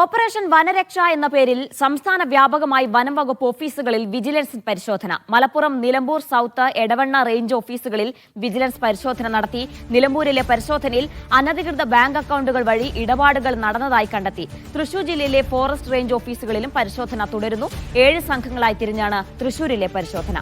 Operation വനരക്ഷ എന്ന പേരിൽ സംസ്ഥാന വ്യാപകമായി വനം വകുപ്പ് ഓഫീസുകളിൽ വിജിലൻസ് പരിശോധന. മലപ്പുറം നിലമ്പൂർ സൗത്ത് എടവണ്ണ റേഞ്ച് ഓഫീസുകളിൽ വിജിലൻസ് പരിശോധന നടത്തി. നിലമ്പൂരിലെ പരിശോധനയിൽ അനധികൃത ബാങ്ക് അക്കൗണ്ടുകൾ വഴി ഇടപാടുകൾ നടന്നതായി കണ്ടെത്തി. തൃശൂർ ജില്ലയിലെ ഫോറസ്റ്റ് റേഞ്ച് ഓഫീസുകളിലും പരിശോധന തുടരുന്നു. ഏഴ് സംഘങ്ങളായി തിരിഞ്ഞാണ് തൃശൂരിലെ പരിശോധന.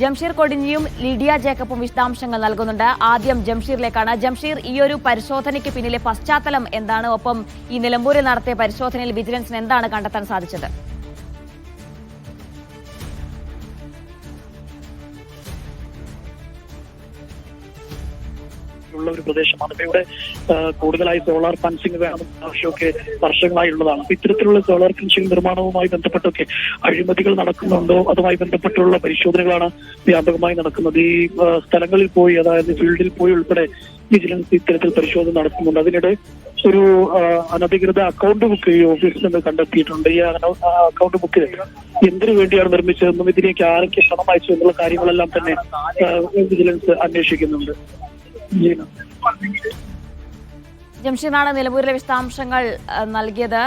ജംഷീർ കൊടിഞ്ഞിയും ലിഡിയ ജേക്കബും വിശദാംശങ്ങൾ നൽകുന്നുണ്ട്. ആദ്യം ജംഷീറിലേക്കാണ്. ജംഷീർ ഈ ഒരു പരിശോധനയ്ക്ക് പിന്നിലെ പശ്ചാത്തലം എന്താണ്? ഒപ്പം ഈ നിലമ്പൂരിൽ നടത്തിയ പരിശോധനയിൽ വിജിലൻസിന് എന്താണ് കണ്ടെത്താൻ സാധിച്ചത്? ഉള്ള ഒരു പ്രദേശമാണ്. ഇവിടെ കൂടുതലായി സോളാർ ഫെൻസിംഗ് വേണം ആവശ്യമൊക്കെ വർഷങ്ങളായി ഉള്ളതാണ്. അപ്പൊ ഇത്തരത്തിലുള്ള സോളാർ ഫെൻസിംഗ് നിർമ്മാണവുമായി ബന്ധപ്പെട്ടൊക്കെ അഴിമതികൾ നടക്കുന്നുണ്ടോ? അതുമായി ബന്ധപ്പെട്ടുള്ള പരിശോധനകളാണ് വ്യാപകമായി നടക്കുന്നത്. ഈ സ്ഥലങ്ങളിൽ പോയി അതായത് ഫീൽഡിൽ പോയി ഉൾപ്പെടെ വിജിലൻസ് ഇത്തരത്തിൽ പരിശോധന നടത്തുന്നുണ്ട് അതിനിടെ ഒരു അനധികൃത അക്കൗണ്ട് ബുക്ക് ഈ ഓഫീസിൽ നിന്ന് കണ്ടെത്തിയിട്ടുണ്ട്. ഈ അക്കൗണ്ട് ബുക്ക് എന്തിനു വേണ്ടിയാണ് നിർമ്മിച്ചതെന്നും ഇതിലേക്ക് ആരൊക്കെ പണം അയച്ചു എന്നുള്ള കാര്യങ്ങളെല്ലാം തന്നെ വിജിലൻസ് അന്വേഷിക്കുന്നുണ്ട്. ജീന ജംഷീറാണ് നിലമ്പൂരിലെ വിശദാംശങ്ങൾ നൽകിയത്.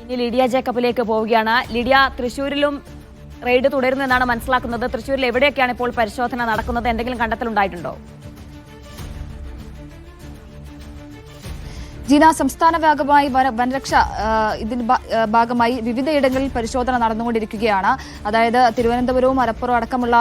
ഇനി ലിഡിയ ജേക്കബിലേക്ക് പോവുകയാണ്. ലിഡിയ തൃശൂരിലും റെയ്ഡ് തുടരുന്നു എന്നാണ് മനസ്സിലാക്കുന്നത്. തൃശൂരിൽ എവിടെയൊക്കെയാണ് ഇപ്പോൾ പരിശോധന നടക്കുന്നത്? എന്തെങ്കിലും കണ്ടെത്തലുണ്ടായിട്ടുണ്ടോ? ജീന സംസ്ഥാന വ്യാപകമായി വന- വനരക്ഷ ഇതിന് ഭാഗമായി വിവിധയിടങ്ങളിൽ പരിശോധന നടന്നുകൊണ്ടിരിക്കുകയാണ്. അതായത് തിരുവനന്തപുരവും മലപ്പുറം അടക്കമുള്ള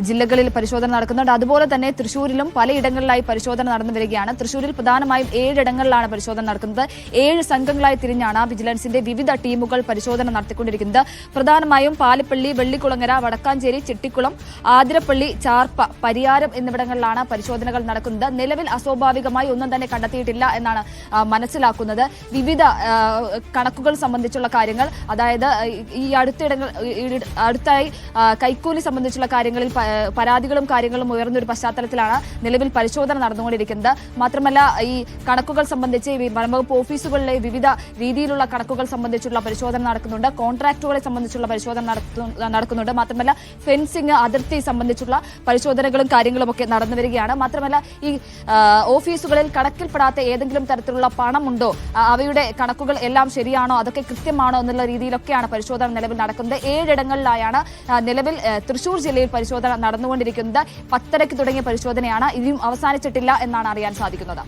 ജില്ലകളിൽ പരിശോധന നടക്കുന്നുണ്ട്. അതുപോലെ തന്നെ തൃശൂരിലും പലയിടങ്ങളിലായി പരിശോധന നടന്നു വരികയാണ്. തൃശൂരിൽ പ്രധാനമായും ഏഴിടങ്ങളിലാണ് പരിശോധന നടക്കുന്നത്. ഏഴ് സംഘങ്ങളായി തിരിഞ്ഞാണ് വിജിലൻസിന്റെ വിവിധ ടീമുകൾ പരിശോധന നടത്തിക്കൊണ്ടിരിക്കുന്നത്. പ്രധാനമായും പാലപ്പള്ളി വെള്ളിക്കുളങ്ങര വടക്കാഞ്ചേരി ചെട്ടിക്കുളം ആതിരപ്പള്ളി ചാർപ്പ പരിയാരം എന്നിവിടങ്ങളിലാണ് പരിശോധനകൾ നടക്കുന്നത്. നിലവിൽ അസ്വാഭാവികമായി ഒന്നും തന്നെ കണ്ടെത്തിയിട്ടില്ല എന്നാണ് മനസ്സിലാക്കുന്നത്. വിവിധ കണക്കുകൾ സംബന്ധിച്ചുള്ള കാര്യങ്ങൾ അതായത് ഈ അടുത്തിടങ്ങൾ അടുത്തായി കൈക്കൂലി സംബന്ധിച്ചുള്ള കാര്യങ്ങളിൽ പരാതികളും കാര്യങ്ങളും ഉയർന്നൊരു പശ്ചാത്തലത്തിലാണ് നിലവിൽ പരിശോധന നടന്നുകൊണ്ടിരിക്കുന്നത്. മാത്രമല്ല ഈ കണക്കുകൾ സംബന്ധിച്ച് വനംവകുപ്പ് ഓഫീസുകളിലെ വിവിധ രീതിയിലുള്ള കണക്കുകൾ സംബന്ധിച്ചുള്ള പരിശോധന നടക്കുന്നുണ്ട്. കോൺട്രാക്ടുകളെ സംബന്ധിച്ചുള്ള പരിശോധന നടക്കുന്നുണ്ട്. മാത്രമല്ല ഫെൻസിംഗ് അതിർത്തി സംബന്ധിച്ചുള്ള പരിശോധനകളും കാര്യങ്ങളും ഒക്കെ നടന്നു വരികയാണ് മാത്രമല്ല ഈ ഓഫീസുകളിൽ കണക്കിൽപ്പെടാത്ത ഏതെങ്കിലും തരത്തിലുള്ള പണമുണ്ടോ? അവയുടെ കണക്കുകൾ എല്ലാം ശരിയാണോ? അതൊക്കെ കൃത്യമാണോ എന്നുള്ള രീതിയിലൊക്കെയാണ് പരിശോധന നിലവിൽ നടക്കുന്നത്. ഏഴിടങ്ങളിലായാണ് നിലവിൽ തൃശൂർ ജില്ലയിൽ പരിശോധന നടന്നുകൊണ്ടിരിക്കുന്നത്. പത്തരയ്ക്ക് തുടങ്ങിയ പരിശോധനയാണ്. ഇനിയും അവസാനിച്ചിട്ടില്ല എന്നാണ് അറിയാൻ സാധിക്കുന്നത്.